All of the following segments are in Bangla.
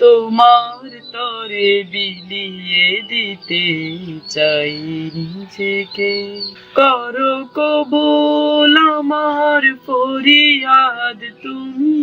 তোমার তরে বিলিয়ে দিতে চাই নিজেকে। কর কবুল আমার ফরিয়াদ তুমি,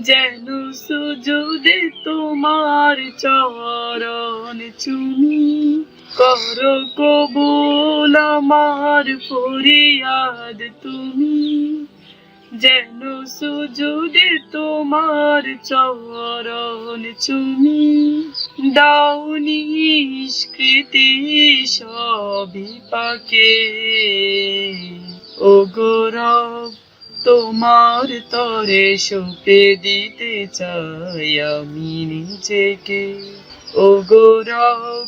যেন সুজুদে তোমার চরণ চুমি। কর কবুল আমার ফরিয়াদ তুমি, যেন সুজুদে তোমার চরণ চুমি। দাউনি স্কৃতি সবই পাকে। ও গৌরব তোমার তরে সপে দিতে চাই আমি নিজেকে। ও গৌরব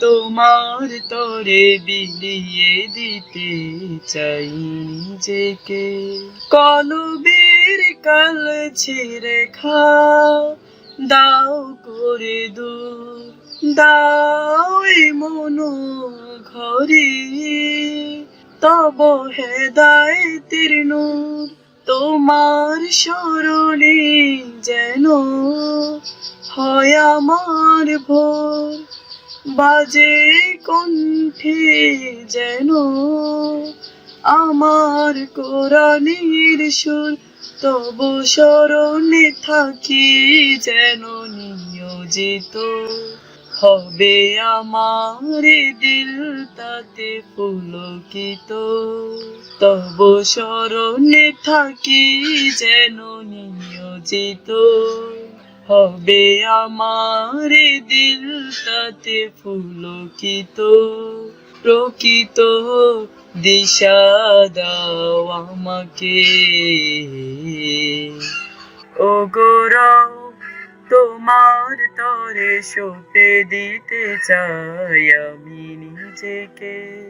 তোমার তরে বিলিয়ে দিতে চাই নিজেকে। কলবের কাল ছিঁড়ে খা দাও করে দূর দাও মনো ঘরে তব হেদায়েতের নূর তোমার স্মরণে যেন হয় আমার ভোর। বাজে কণ্ঠে যেন আমার কোরআনের সুর তব স্মরণে থাকি যেন নিয়োজিত। হবে আমার দিল তাতে পুলকিত। তব স্মরণে থাকি যেন নিয়োজিত। হবে আমার দিল তাতে পুলকিত। প্রকৃত দিশা দাও আমাকে। ও গৌরব তোমার তরে সপে দিতে চাই আমি নিজেকে।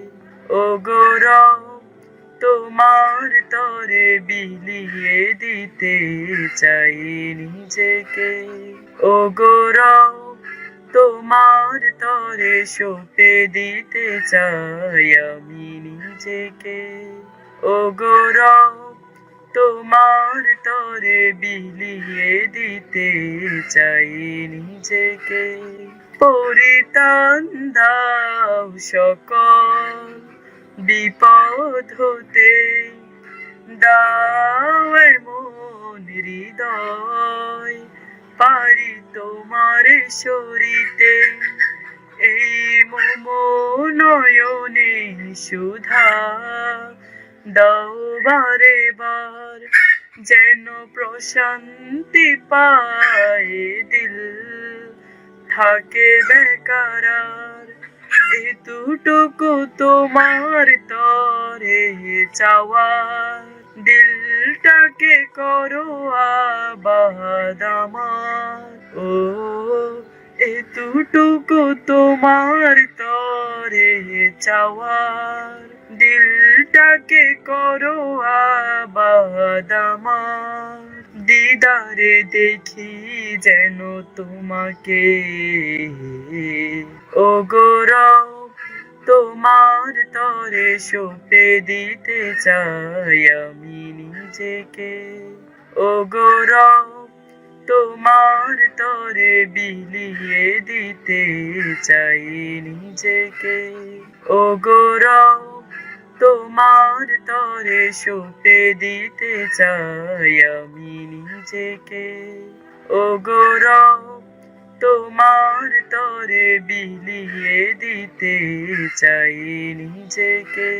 ও গৌরব তোমার তরে বিলিয়ে দিতে চাই নিজেকে। ও গৌরব তোমার তরে সপে দিতে চাই আমি নিজেকে। ও গৌরব তোমার তরে বিলিয়ে দিতে চাই নিজেকে। পরিতান দাও সকল, বিপদ হতে দাও এমন হৃদয়। পারি তোমার সরিতে এই মম নয়নে সুধা দাও বারে বার, যেন প্রশান্তি পায় দিল। থাকে বেকারার, এতটুকু তোমার তরে চাওয়ার দিলটাকে করো আবাদ ও, এতটুকু তোমার তরে চাওয়ার। দিলটাকে করো আবাদ দিদারে দেখি যেন তোমাকে। ও গৌরব তোমার তরে সপে দিতে চাই আমি নিজেকে ও গৌরব তোমার তরে বিলিয়ে দিতে চাই নিজেকে। ও গৌরব তোমার তরে সপে দিতে চাই আমি নিজেকে। ও গৌরব তোমার তরে বিলিয়ে দিতে চাই নিজেকে।